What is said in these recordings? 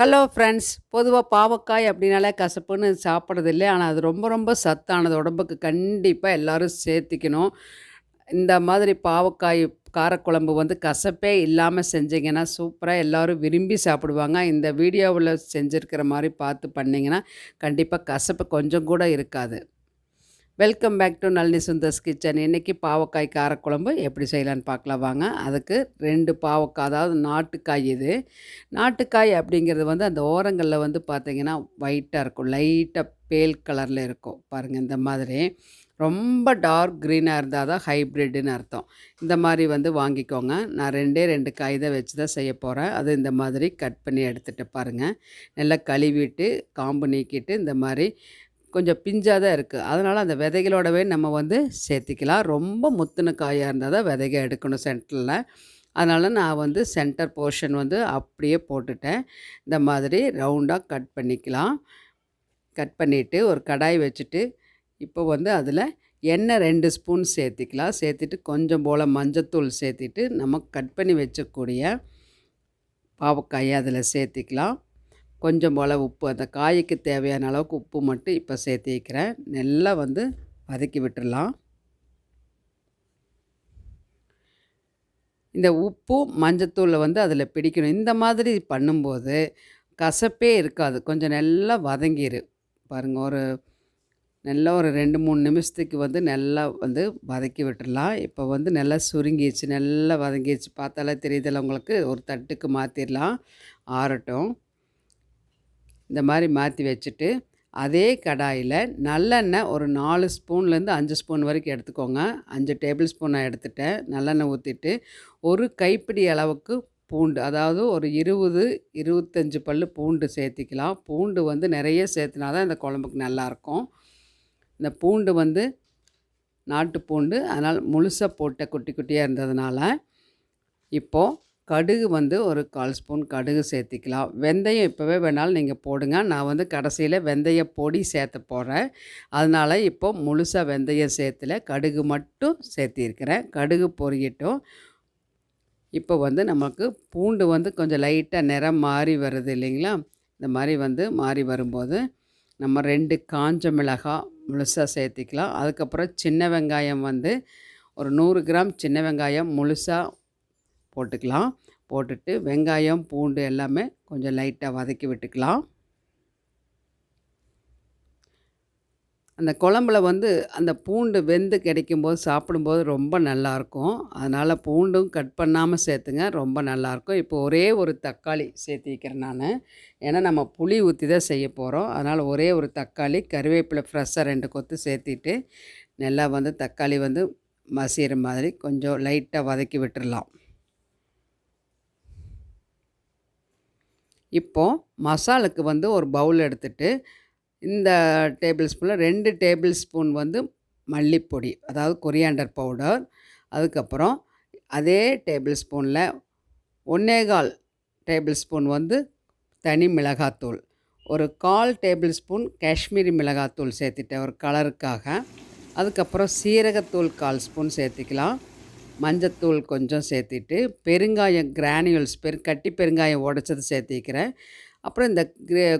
Hello friends பொதுவாக பாவக்காய் அப்படின்னாலே கசப்புன்னு சாப்பிட்றது இல்லை ஆனால் அது ரொம்ப ரொம்ப சத்தானது. உடம்புக்கு கண்டிப்பாக எல்லோரும் சேர்த்திக்கணும். இந்த மாதிரி பாவக்காய் காரக்குழம்பு வந்து கசப்பே இல்லாமல் செஞ்சிங்கன்னா சூப்பராக எல்லோரும் விரும்பி சாப்பிடுவாங்க. இந்த வீடியோவில் செஞ்சுருக்கிற மாதிரி பார்த்து பண்ணிங்கன்னா கண்டிப்பாக கசப்பு கொஞ்சம் கூட இருக்காது. Welcome back to Nalini Sundar's kitchen இன்றைக்கி பாவக்காய் காரக்குழம்பு எப்படி செய்யலான்னு பார்க்கலாம். வாங்க அதுக்கு ரெண்டு பாவக்காய் அதாவது நாட்டுக்காய் இது. நாட்டுக்காய் அப்படிங்கிறது வந்து அந்த ஓரங்களில் வந்து பார்த்திங்கன்னா ஒயிட்டாக இருக்கும். லைட்டாக பேல் கலரில் இருக்கும். பாருங்கள் இந்த மாதிரி. ரொம்ப டார்க் க்ரீனாக இருந்தால் தான் ஹைப்ரிட்டுன்னு அர்த்தம். இந்த மாதிரி வந்து வாங்கிக்கோங்க. நான் ரெண்டே ரெண்டு காய் தான் வச்சு தான் செய்ய போகிறேன் அது இந்த மாதிரி கட் பண்ணி எடுத்துகிட்டு பாருங்கள் நல்லா கழுவிட்டு காம்பு நீக்கிட்டு இந்த மாதிரி கொஞ்சம் பிஞ்சாக தான் இருக்குது அதனால் அந்த விதைகளோடவே நம்ம வந்து சேர்த்திக்கலாம். ரொம்ப முத்துன காயாக இருந்தால் தான் விதைக எடுக்கணும் சென்டரில் அதனால் நான் வந்து சென்டர் போர்ஷன் வந்து அப்படியே போட்டுட்டேன். இந்த மாதிரி ரவுண்டாக கட் பண்ணிக்கலாம். கட் பண்ணிவிட்டு ஒரு கடாய் வச்சுட்டு இப்போ வந்து அதில் எண்ணெய் ரெண்டு ஸ்பூன் சேர்த்திக்கலாம். சேர்த்துட்டு கொஞ்சம் போல் மஞ்சத்தூள் சேர்த்திட்டு நம்ம கட் பண்ணி வச்சக்கூடிய பாவக்காயை அதில் சேர்த்திக்கலாம். கொஞ்சம் போல் உப்பு அந்த காய்க்கு தேவையான அளவுக்கு உப்பு மட்டும் இப்போ சேர்த்திக்கிறேன் நல்லா வந்து வதக்கி விட்டுடலாம் இந்த உப்பும் மஞ்சத்தூளை வந்து அதில் பிடிக்கணும். இந்த மாதிரி பண்ணும்போது கசப்பே இருக்காது. கொஞ்சம் நல்லா வதங்கிடு பாருங்கள் ஒரு நல்லா ஒரு ரெண்டு மூணு நிமிஷத்துக்கு வந்து நல்லா வந்து வதக்கி விட்டுடலாம் இப்போ வந்து நல்லா சுருங்கிடுச்சு நல்லா வதங்கிடுச்சு பார்த்தாலே தெரியுதில்ல உங்களுக்கு. ஒரு தட்டுக்கு மாற்றிடலாம் ஆறட்டும். இந்த மாதிரி மாற்றி வச்சுட்டு அதே கடாயில் நல்லெண்ணெய் ஒரு நாலு ஸ்பூன்லேருந்து அஞ்சு ஸ்பூன் வரைக்கும் எடுத்துக்கோங்க. அஞ்சு டேபிள் ஸ்பூன் நான் எடுத்துட்டேன். நல்லெண்ணெய் ஊற்றிட்டு ஒரு கைப்பிடி அளவுக்கு பூண்டு அதாவது ஒரு இருபது இருபத்தஞ்சி பல் பூண்டு சேர்த்திக்கலாம். பூண்டு வந்து நிறைய சேர்த்துனா தான் இந்த குழம்புக்கு நல்லாயிருக்கும். இந்த பூண்டு வந்து நாட்டு பூண்டு அதனால் முழுசாக போட்ட குட்டி குட்டியாக இருந்ததுனால இப்போது கடுகு வந்து ஒரு கால் ஸ்பூன் கடுகு சேர்த்திக்கலாம். வெந்தயம் இப்போவே வேணாலும் நீங்கள் போடுங்க. நான் வந்து கடைசியில் வெந்தய பொடி சேர்த்த போகிறேன் அதனால் இப்போ முழுசாக வெந்தயம் சேர்த்துல கடுகு மட்டும் சேர்த்திருக்கிறேன். கடுகு பொரியட்டும். இப்போ வந்து நமக்கு பூண்டு வந்து கொஞ்சம் லைட்டாக நிறம் மாறி வருது இல்லைங்களா? இந்த மாதிரி வந்து மாறி வரும்போது நம்ம ரெண்டு காஞ்ச மிளகாய் முழுசாக சேர்த்திக்கலாம். அதுக்கப்புறம் சின்ன வெங்காயம் வந்து ஒரு நூறு கிராம் சின்ன வெங்காயம் முழுசாக போட்டுக்கலாம். போட்டுட்டு வெங்காயம் பூண்டு எல்லாமே கொஞ்சம் லைட்டாக வதக்கி விட்டுக்கலாம். அந்த குழம்புல வந்து அந்த பூண்டு வெந்து கிடைக்கும்போது சாப்பிடும்போது ரொம்ப நல்லாயிருக்கும். அதனால் பூண்டும் கட் பண்ணாமல் சேர்த்துங்க ரொம்ப நல்லாயிருக்கும். இப்போ ஒரே ஒரு தக்காளி சேர்த்திக்கிறேன் நான். ஏன்னா நம்ம புளி ஊற்றி தான் செய்ய போகிறோம் அதனால் ஒரே ஒரு தக்காளி கருவேப்பிலை ஃப்ரெஷ்ஷாக ரெண்டு கொத்து சேர்த்திட்டு நல்லா வந்து தக்காளி வந்து மசிகிற மாதிரி கொஞ்சம் லைட்டாக வதக்கி விட்டுடலாம் இப்போது மசாலுக்கு வந்து ஒரு பவுல் எடுத்துகிட்டு இந்த டேபிள் ஸ்பூனில் ரெண்டு டேபிள் ஸ்பூன் வந்து மல்லிப்பொடி அதாவது கொரியாண்டர் பவுடர் அதுக்கப்புறம் அதே டேபிள் ஸ்பூனில் ஒன்னேகால் டேபிள் ஸ்பூன் வந்து தனி மிளகாத்தூள் ஒரு கால் டேபிள் ஸ்பூன் காஷ்மீரி மிளகாத்தூள் சேர்த்துட்டேன் ஒரு கலருக்காக அதுக்கப்புறம் சீரகத்தூள் கால் ஸ்பூன் சேர்த்துக்கலாம். மஞ்சத்தூள் கொஞ்சம் சேர்த்திட்டு பெருங்காயம் கிரானியூல்ஸ் பெரு கட்டி பெருங்காயம் உடச்சது சேர்த்திக்கிறேன். அப்புறம் இந்த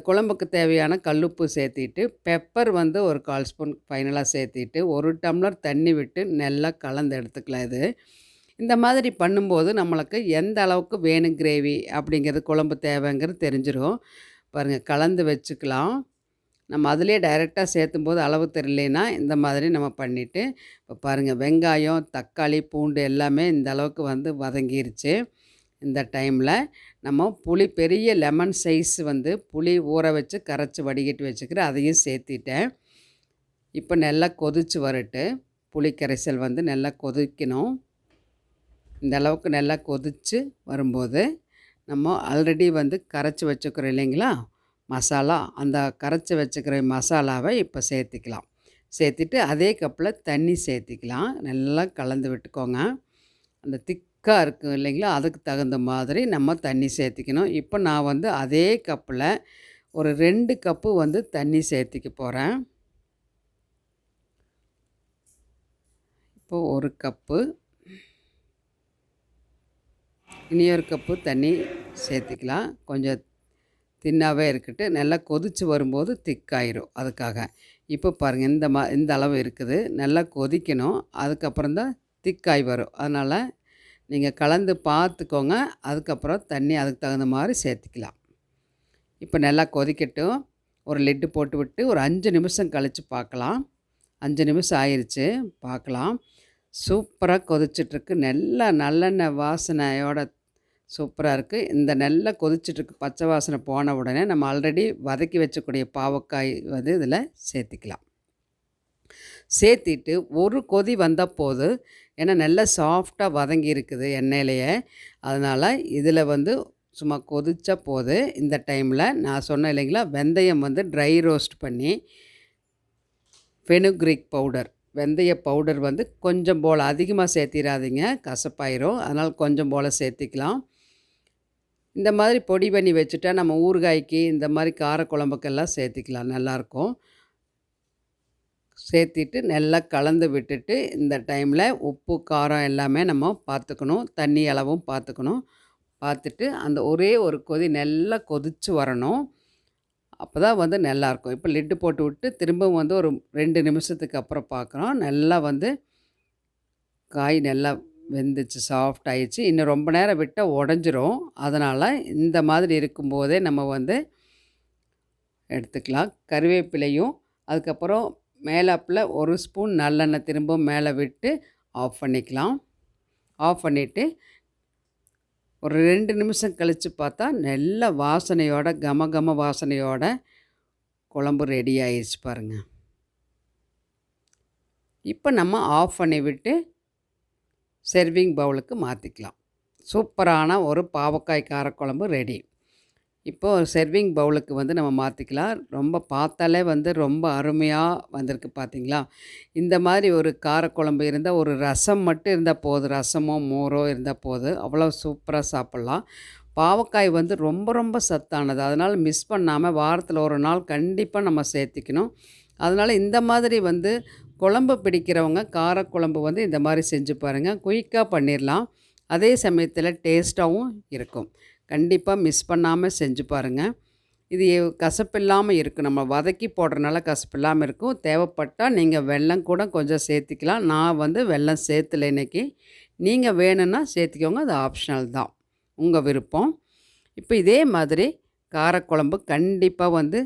குழம்புக்கு தேவையான கல்லுப்பு சேர்த்திட்டு பெப்பர் வந்து ஒரு கால் ஸ்பூன் ஃபைனலாக சேர்த்திட்டு ஒரு டம்ளர் தண்ணி விட்டு நல்லா கலந்து எடுத்துக்கலாம் இது. இந்த மாதிரி பண்ணும்போது நம்மளுக்கு எந்த அளவுக்கு வேணும் கிரேவி அப்படிங்கிறது குழம்பு தேவைங்கிறது தெரிஞ்சிடும் பாருங்கள் கலந்து வச்சுக்கலாம். நம்ம அதிலே டைரெக்டாக சேர்த்தும் போது அளவு தெரியலனா இந்த மாதிரி நம்ம பண்ணிவிட்டு இப்போ பாருங்கள் வெங்காயம் தக்காளி பூண்டு எல்லாமே இந்த அளவுக்கு வந்து வதங்கிருச்சு இந்த டைமில் நம்ம புளி பெரிய லெமன் சைஸ் வந்து புளி ஊற வச்சு கரைச்சி வடிகட்டி வச்சுக்கிறேன் அதையும் சேர்த்திட்டேன். இப்போ நல்லா கொதித்து வரட்டு. புளி கரைசல் வந்து நல்லா கொதிக்கணும். இந்த அளவுக்கு நல்லா கொதித்து வரும்போது நம்ம ஆல்ரெடி வந்து கரைச்சி வச்சுக்கிறோம் இல்லைங்களா? மசாலா அந்த கரைச்சி வச்சுக்கிற மசாலாவை இப்போ சேர்த்திக்கலாம். சேர்த்துட்டு அதே கப்பில் தண்ணி சேர்த்திக்கலாம். நல்லா கலந்து விட்டுக்கோங்க. அந்த திக்காக இருக்கும் இல்லைங்களா? அதுக்கு தகுந்த மாதிரி நம்ம தண்ணி சேர்த்திக்கணும். இப்போ நான் வந்து அதே கப்பில் ஒரு ரெண்டு கப்பு வந்து தண்ணி சேர்த்திக்க போகிறேன் இப்போது ஒரு கப்பு. இனி ஒரு கப்பு தண்ணி சேர்த்துக்கலாம். கொஞ்சம் தின்னாவே இருக்கட்டு நல்லா கொதித்து வரும்போது திக்காயிரும் அதுக்காக. இப்போ பாருங்கள் இந்த மா இந்த அளவு இருக்குது. நல்லா கொதிக்கணும் அதுக்கப்புறம் தான் திக்காய் வரும். அதனால் நீங்கள் கலந்து பார்த்துக்கோங்க அதுக்கப்புறம் தண்ணி அதுக்கு தகுந்த மாதிரி சேர்த்துக்கலாம். இப்போ நல்லா கொதிக்கட்டும். ஒரு லிட்டு போட்டு விட்டு ஒரு அஞ்சு நிமிஷம் கழித்து பார்க்கலாம். அஞ்சு நிமிஷம் ஆயிடுச்சு பார்க்கலாம். சூப்பராக கொதிச்சிட்ருக்கு. நல்லா நல்லெண்ணெய் வாசனையோட சூப்பராக இருக்குது இந்த நல்லா கொதிச்சிட்ருக்கு பச்சை வாசனை போன உடனே நம்ம ஆல்ரெடி வதக்கி வச்சக்கூடிய பாவக்காய் வந்து இதில் சேர்த்திக்கலாம். சேர்த்திட்டு ஒரு கொதி வந்த போது ஏன்னா நல்லா சாஃப்டாக வதங்கி இருக்குது எண்ணெயிலையே. அதனால் இதில் வந்து சும்மா கொதித்த போது இந்த டைமில் நான் சொன்னேன் இல்லைங்களா வெந்தயம் வந்து ட்ரை ரோஸ்ட் பண்ணி ஃபெனுக்ரிக் பவுடர் வெந்தய பவுடர் வந்து கொஞ்சம் போல் அதிகமாக சேர்த்திடாதீங்க கசப்பாயிரும். அதனால் கொஞ்சம் போல் சேர்த்திக்கலாம். இந்த மாதிரி பொடி பண்ணி வச்சுட்டா நம்ம ஊறுகாய்க்கு இந்த மாதிரி காரக்குழம்புக்கெல்லாம் சேர்த்திக்கலாம் நல்லாயிருக்கும். சேர்த்திட்டு நல்லா கலந்து விட்டுட்டு இந்த டைமில் உப்பு காரம் எல்லாமே நம்ம பார்த்துக்கணும். தண்ணி அளவும் பார்த்துக்கணும். பார்த்துட்டு அந்த ஒரே ஒரு கொதி நல்லா கொதித்து வரணும். அப்போ தான் வந்து நல்லாயிருக்கும். இப்போ லிட்டு போட்டு விட்டு திரும்பவும் வந்து ஒரு ரெண்டு நிமிஷத்துக்கு அப்புறம் பார்க்குறோம். நல்லா வந்து காய் நல்லா வெந்துச்சு சாஃப்ட் ஆயிடுச்சு. இன்னும் ரொம்ப நேரம் விட்டால் உடஞ்சிரும். அதனால் இந்த மாதிரி இருக்கும்போதே நம்ம வந்து எடுத்துக்கலாம். கருவேப்பிலையும் அதுக்கப்புறம் மேலாப்பில் ஒரு ஸ்பூன் நல்லெண்ணெய் திரும்ப மேலே விட்டு ஆஃப் பண்ணிக்கலாம். ஆஃப் பண்ணிவிட்டு ஒரு ரெண்டு நிமிஷம் கழித்து பார்த்தா நல்ல வாசனையோட கம கம வாசனையோட குழம்பு ரெடி ஆயிடுச்சு பாருங்கள் இப்போ நம்ம ஆஃப் பண்ணி விட்டு செர்விங் பவுலுக்கு மாற்றிக்கலாம் சூப்பரான ஒரு பாவக்காய் காரக்குழம்பு ரெடி இப்போது செர்விங் பவுலுக்கு வந்து நம்ம மாற்றிக்கலாம் ரொம்ப பார்த்தாலே வந்து ரொம்ப அருமையாக வந்திருக்கு பார்த்தீங்களா இந்த மாதிரி ஒரு காரக்குழம்பு இருந்தால் ஒரு ரசம் மட்டும் இருந்தால் போதும். ரசமோ மோரோ இருந்தால் போதும். அவ்வளோ சூப்பராக சாப்பிட்லாம். பாவக்காய் வந்து ரொம்ப ரொம்ப சத்தானது. அதனால் மிஸ் பண்ணாமல் வாரத்தில் ஒரு நாள் கண்டிப்பாக நம்ம சேர்த்திக்கணும். அதனால் இந்த மாதிரி வந்து குழம்பு பிடிக்கிறவங்க காரக்குழம்பு வந்து இந்த மாதிரி செஞ்சு பாருங்கள் குயிக்காக பண்ணிடலாம் அதே சமயத்தில் டேஸ்ட்டாகவும் இருக்கும். கண்டிப்பாக மிஸ் பண்ணாமல் செஞ்சு பாருங்கள் இது கசப்பு இல்லாமல் இருக்கும் நம்ம வதக்கி போடுறனால கசப்பு இல்லாமல் இருக்கும். தேவைப்பட்டால் நீங்கள் வெல்லம் கூட கொஞ்சம் சேர்த்திக்கலாம். நான் வந்து வெல்லம் சேர்த்துல இன்றைக்கி நீங்கள் வேணும்னா சேர்த்திக்கோங்க. அது ஆப்ஷனல் தான். உங்கள் விருப்பம். இப்போ இதே மாதிரி காரக்குழம்பு கண்டிப்பாக வந்து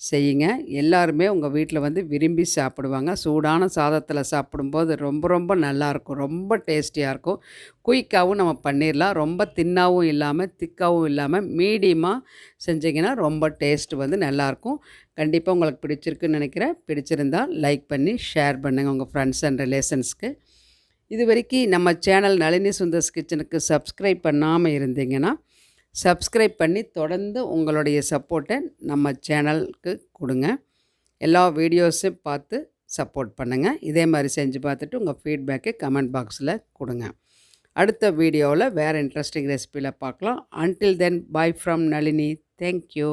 செய்யுங்க. எல்லாருமே உங்கள் வீட்டில் வந்து விரும்பி சாப்பிடுவாங்க. சூடான சாதத்தில் சாப்பிடும்போது ரொம்ப ரொம்ப நல்லாயிருக்கும் ரொம்ப டேஸ்டியாக இருக்கும். குயிக்காகவும் நம்ம பண்ணிடலாம் ரொம்ப தின்னாகவும் இல்லாமல் திக்காகவும் இல்லாமல் மீடியமாக செஞ்சிங்கன்னா ரொம்ப டேஸ்ட் வந்து நல்லாயிருக்கும் கண்டிப்பாக உங்களுக்கு பிடிச்சிருக்குன்னு நினைக்கிறேன். பிடிச்சிருந்தால் லைக் பண்ணி ஷேர் பண்ணுங்கள் உங்கள் ஃப்ரெண்ட்ஸ் அண்ட் ரிலேஷன்ஸ்க்கு. இது வரைக்கும் நம்ம சேனல் நளினி சுந்தர்ஸ் கிச்சனுக்கு சப்ஸ்கிரைப் பண்ணாமல் இருந்தீங்கன்னா சப்ஸ்கிரைப் பண்ணி தொடர்ந்து உங்களுடைய சப்போர்ட்டை நம்ம சேனலுக்கு கொடுங்க. எல்லா வீடியோஸும் பார்த்து சப்போர்ட் பண்ணுங்கள் இதே மாதிரி செஞ்சு பார்த்துட்டு உங்கள் ஃபீட்பேக்கை கமெண்ட் பாக்ஸில் கொடுங்க. அடுத்த வீடியோவில் வேறு இன்ட்ரெஸ்டிங் ரெசிபியில் பார்க்கலாம். Until then bye from Nalini. Thank you